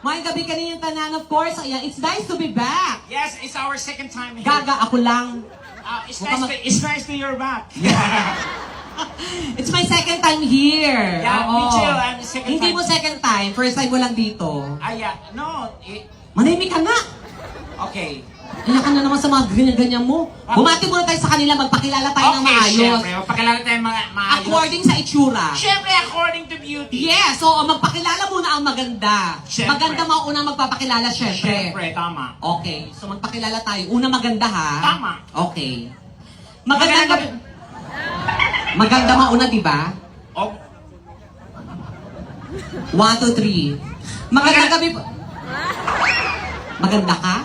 May gabi kaniyang tanan, of course. Ayan, it's nice to be back. Yes, it's our second time here. Gaga, ako lang. Uh, it's, nice to, it's nice to you're back. It's my second time here. Yeah, Oo. me too. I'm the second Hindi time. mo second time. First time mo lang dito. Ah, yeah. No, eh, Manahimik ka na. Okay. Iyak ka na naman sa mga ganyan-ganyan mo. Bumati muna tayo sa kanila, magpakilala tayo ng okay, maayos. syempre. Magpakilala tayo mga maayos. According sa itsura. Syempre, according to beauty. Yes, so magpakilala muna ang maganda. Syempre. Maganda mauna magpapakilala, syempre. Syempre, tama. Okay, so magpakilala tayo. Una maganda ha? Tama. Okay. Maganda Maganda. gabi. Maganda mauna, di ba? Oh, One, two, three. Maganda Maganda- gabi po. Maganda ka?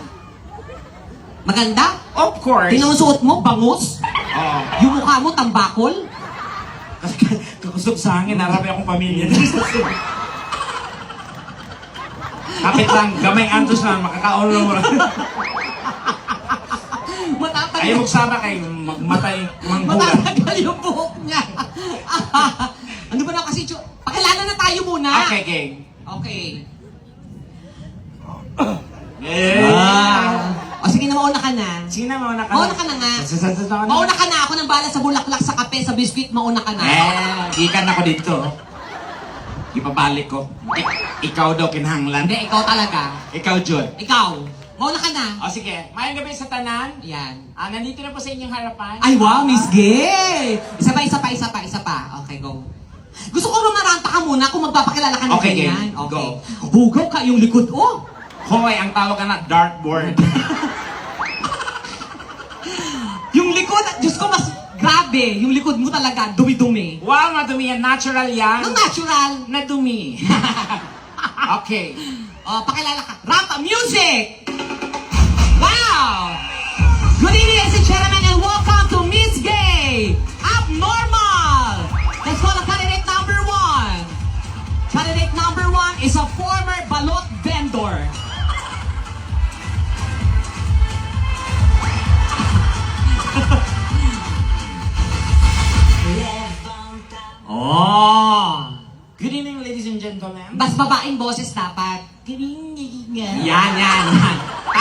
Maganda? of course. Tingnan mo suot mo, bangus. Oh. Yung mukha mo, tambakol. Kakusog sa hangin, narabi akong pamilya. Kapit lang, gamay antos lang, makakaulo mo lang. Matatag Ayaw magsama kay magmatay, mangbulan. Matatagal yung buhok niya. ano ba na kasi? Pakilala na tayo muna. Okay, gang. Okay. Yeah. Ah. O sige na, mauna ka na. Sige na, mauna ka Mauna ka na nga. Na na. Mauna ka na ako ng bala sa bulaklak, sa kape, sa biscuit, mauna ka na. Eh, ikan ako dito. Ipabalik ko. I- ikaw daw kinahanglan. Hindi, ikaw talaga. Ikaw, Jud. Ikaw. Mauna ka na. O sige, mayang gabi sa tanan. Yan. Ah, nandito na po sa inyong harapan. Ay, wow, Miss Gay! Isa pa, isa pa, isa pa, isa pa. Okay, go. Gusto ko rumaranta ka muna kung magpapakilala ka ng Okay, ganyan. game. Go. Hugaw ka yung likod, oh! Hoy, ang tawag ka na dartboard. Yung likod, Diyos ko, mas grabe. Yung likod mo talaga, dumi-dumi. wow, madumi yan. Natural yan. Ang natural. Na dumi. okay. Oh, pakilala ka. Rampa music! Wow! Good evening, ladies and gentlemen, and welcome to Miss Gay Abnormal! Let's call the candidate number one. Candidate number one is a former balot vendor. Oh! Good evening, ladies and gentlemen. Bas babaeng boses dapat. Good evening. Yan, yan, yan.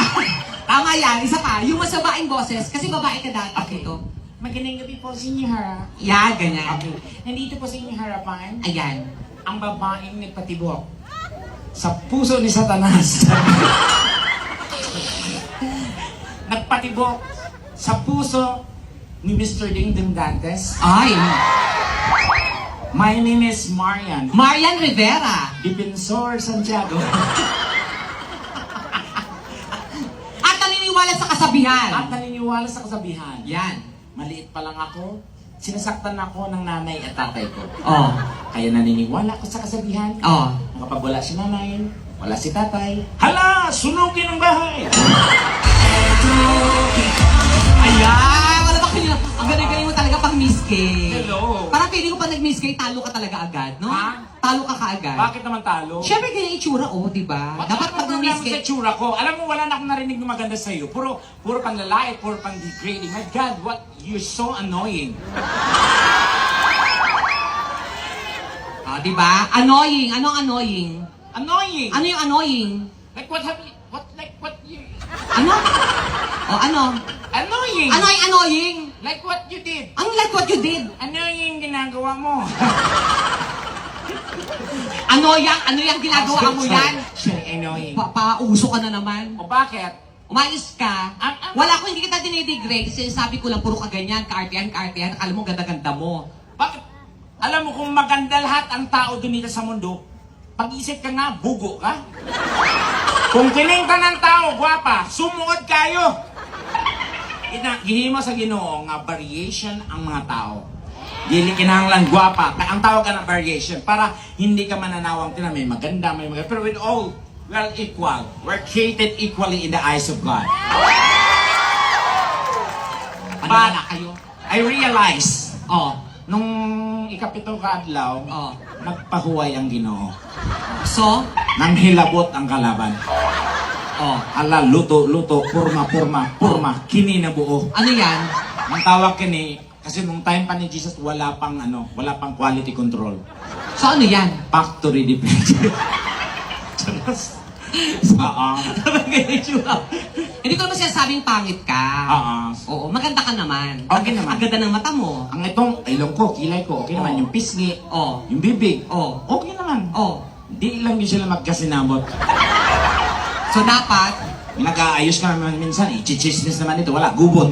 Tama yan. Isa pa. Yung mas babaeng boses. Kasi babae ka dati. Okay. Ito. Magandang gabi po sa inyong harap. Yan, ganyan. Okay. Nandito po sa inyong harapan, Ayan. ang babaeng nagpatibok sa puso ni Satanas. Nagpatibok sa puso ni Mr. Dingdong Dantes. Ay. My name is Marian. Marian Rivera. Defensor Santiago. At naniniwala sa kasabihan. At naniniwala sa kasabihan. Yan. Maliit pa lang ako, sinasaktan ako ng nanay at tatay ko. Oh. Kaya naniniwala ako sa kasabihan. Oh. Kapag wala si nanay, wala si tatay. Hala! Sunugin ang bahay! Ayan. Galing-galing mo talaga pag Miss K. Hello. Parang feeling ko pag nag-Miss K, talo ka talaga agad, no? Ha? Talo ka kaagad. Bakit naman talo? Siyempre ganyan itsura, oh, di ba? Dapat Dapat pag problema nag-Miss sa K, tsura ko. Alam mo, wala na akong narinig na maganda sa'yo. Puro, puro pang lalait, puro pang degrading. My God, what? You're so annoying. oh, di ba? Annoying. Anong annoying? Annoying! Ano yung annoying? like what have you, what, like what you, Ano? O ano? annoying! Ano yung annoying? Like what you did. Ang like what you did. Annoying ginagawa mo. Ano yang, ano yung ginagawa mo yan? Sorry, annoying. Pa pauso ka na naman. O bakit? Umayos ka. Ang- ang- Wala ko, hindi kita dinidegrade. Sinasabi ko lang, puro ka ganyan, kaartihan, kaartihan. Akala mo, ganda-ganda mo. Bakit? Alam mo kung maganda lahat ang tao dito sa mundo, pag-isip ka nga, bugo ka. Kung kining ka ng tao, gwapa, sumuod kayo. Ina, gihimo sa ginoo nga variation ang mga tao. Dili kinahanglan gwapa, kaya ang tawag ng variation para hindi ka mananawang tina may maganda, may maganda. Pero with all, well equal. We're created equally in the eyes of God. Paniwala kayo. I realize, Oh, nung ikapitong kaadlaw, oh. nagpahuway ang ginoo. So, Nang hilabot ang kalaban. Oh. Ala, luto, luto, purma, purma, purma, kini na buo. Ano yan? Ang tawag kini, kasi nung time pa ni Jesus, wala pang ano, wala pang quality control. So, ano yan? Factory defect. Charas. Tsura. Hindi ko naman sinasabing pangit ka. Oo. Oo, maganda ka naman. Okay naman. Ang ganda ng mata mo. Ang itong ilong ko, kilay ko, okay naman. Oo. Yung pisngi, Oo. yung bibig, Oo. okay naman. Oo. Di lang din sila magkasinabot. So dapat, Nag-aayos naman minsan, i-chismis naman ito, wala, gubot.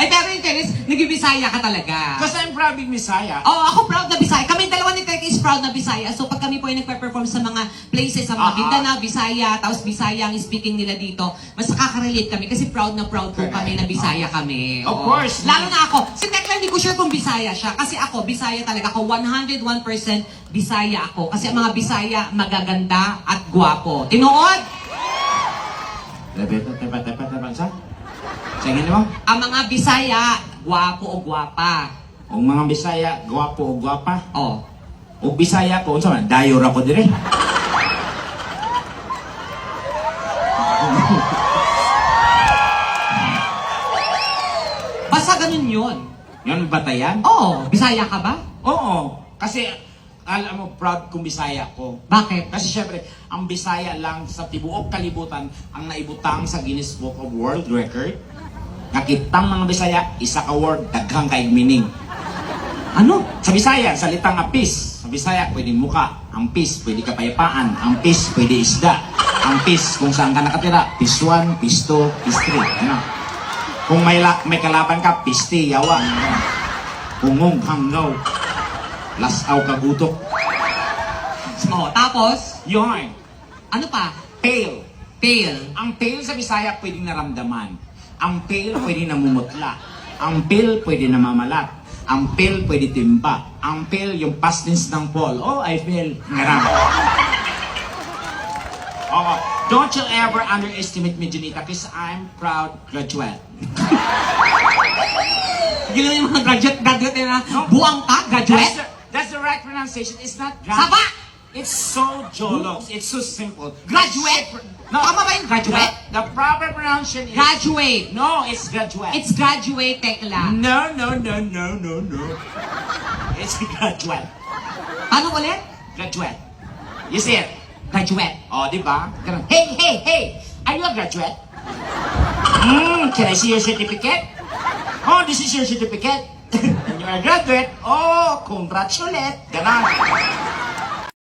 ay pero in fairness, nag-Bisaya ka talaga. Kasi I'm proud being Messiah. Oo, ako proud na Bisaya. Kami dalawa ni Tek is proud na Bisaya. So pag kami po ay nagpe-perform sa mga places, sa mga Ah, Mindanao, Bisaya, tapos Bisaya ang speaking nila dito, mas nakaka-relate kami kasi proud na proud po kami na Bisaya kami. Of Oo. course. Lalo na ako. Si Tekla, hindi ko sure kung Bisaya siya. Kasi ako, Bisaya talaga ako. 101% Bisaya ako. Kasi ang mga Bisaya, magaganda at gwapo. Tinuod! Tepa, tepa, tepa, tepa, sa? Sige mo? Ang mga Bisaya, gwapo o gwapa. Ang mga Bisaya, gwapo o gwapa. Oh. O Bisaya ko, unsa man, dayor ako dire. Basta ganun yun. Yan batayan? Oo, Bisaya ka ba? Oo. Kasi, alam mo, proud kong Bisaya ko. Bakit? Kasi syempre, ang Bisaya lang sa tibuok kalibutan ang naibutang sa Guinness Book of World Record. Nakitang mga Bisaya, isa ka word, daghang kaig meaning. Ano? Sa Bisaya, salitang apis. Sa Bisaya, pwede muka. Ang pis, pwede kapayapaan. Ang pis, pwede isda. Ang pis, kung saan ka nakatira. Pis 1, pis 2, pis 3. Ano? Kung may, may kalaban ka, pisti, yawa. Pungong, hanggaw. Lasaw, kagutok. Oh, tapos, Yun. ano pa? Pale. Pale. Ang pale sa Bisaya pwedeng naramdaman. Ang pale pwede namumutla. Ang pale pwede namamalat. Ang pale pwede timba. Ang pale yung past tense ng Paul. Oh, I feel. Ngaram. Oo. Don't you ever underestimate me, Junita, because I'm proud graduate. Yun yung mga graduate, graduate na, buwang ka, graduate? The, right pronunciation. It's not Saba! graduate. It's so jologs. It's so simple. Graduate? No. Tama ba yung graduate? The, the proper pronunciation is... Graduate. No, it's graduate. It's graduate, tekla. No, no, no, no, no, no. It's graduate. Ano ulit? Graduate. You see it? Graduate. Oh, di ba? Ganun. Hey, hey, hey! Are you a graduate? Hmm, can I see your certificate? Oh, this is your certificate. And you're a graduate. Oh, congratulate. Ganon.